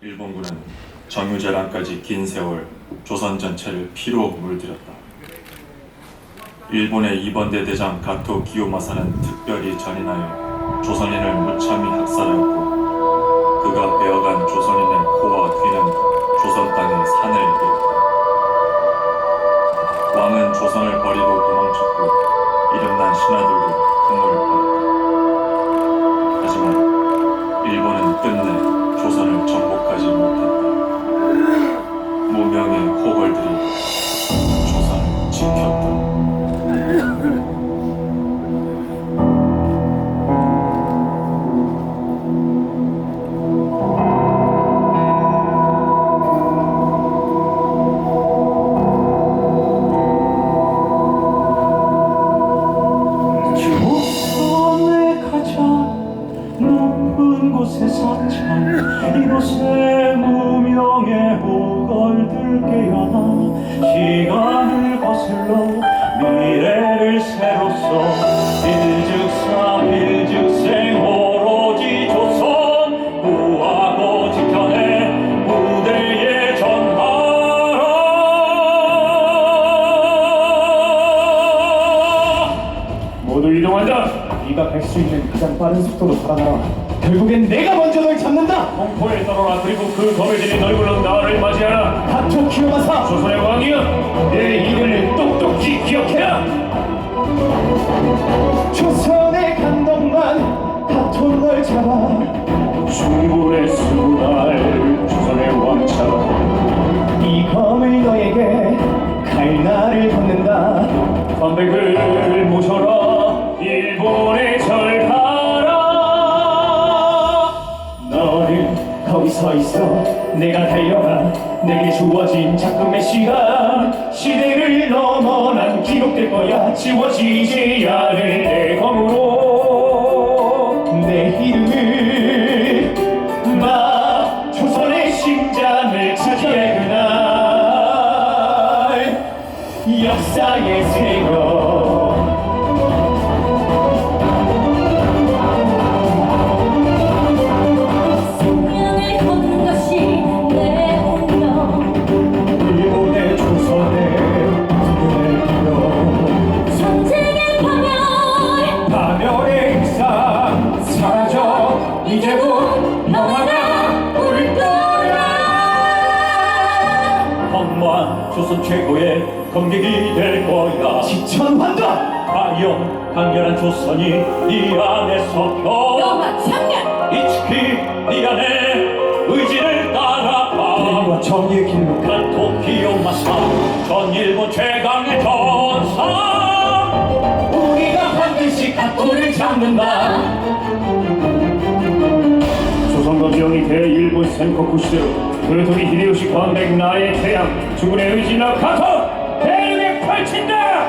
일본군은 정유재란까지 긴 세월 조선 전체를 피로 물들였다. 일본의 이번대 대장 가토 기요마사는 특별히 잔인하여 조선인을 무참히 학살하였고 그가 베어간 조선인의 코와 귀는 조선 땅의 산을 이뤘다. 왕은 조선을 버리고 도망쳤고 이름난 신하들도 15명의 호걸들이 조사를 지켰다. 높은 곳에서 참 이곳에 무명의 호걸들 깨어나 시간을 거슬러 미래를 새로써 일즉사 일즉생 오로지 조선 구하고 지켜내 무대에 전하라 모두 이동한다. 네가 갈 수 있는 가장 빠른 속도로 살아나라. 결국엔 내가 먼저 널 잡는다. 공포에 떨어라. 그리고 그 검해진이 널 불러 나를 맞이하라. 다토 키요마사. 조선의 왕이여. 내 이름을 똑똑히 기억해라. 조선의 감동만 다토 널 잡아. 중군의 수날 조선의 왕차. 이 검을 너에게 칼날을 걷는다. 관백을 모셔라 서 있어. 내가 달려가 내게 주어진 작품의 시간. 시대를 넘어 난 기록될 거야. 지워지지 않을 내 검으로. 내 이름을 나 조선의 심장을 차지할 그날. 역사의 새 제 조선 최고의 검객이 될 거야. 지천환다 과연 강렬한 조선이 이 안에서 펴? 영화 장면 이츠키 네 안에 의지를 따라가 인과 정의의 길로 가토키오 마사 전 일본 최강의 전사. 우리가 반드시 가토를 잡는다 지형이 대일본 센코쿠 시대로 도요토미 히데요시 관백 나의 태양 주군의 의지나 가토 대륙에 펼친다!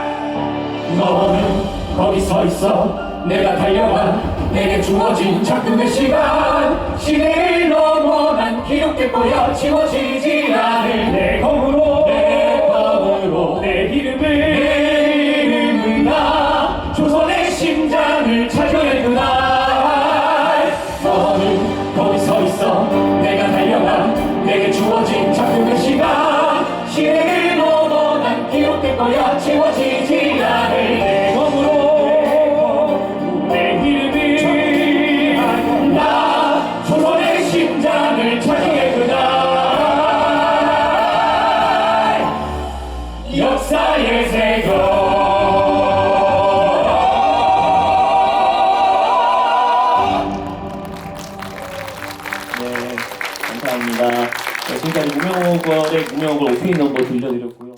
너는 거기 서 있어. 내가 달려가 내게 주어진 작품의 시간. 시대를 넘어 난 기록될 거야 지워지지 거야 지워지지 않을 내 검으로 내 이름을 나 조선의 심장을 차지할 그날 역사의 새겨 네 감사합니다. 네, 지금까지 무명호걸의 무명호걸 오프닝 넘버 들려드렸고요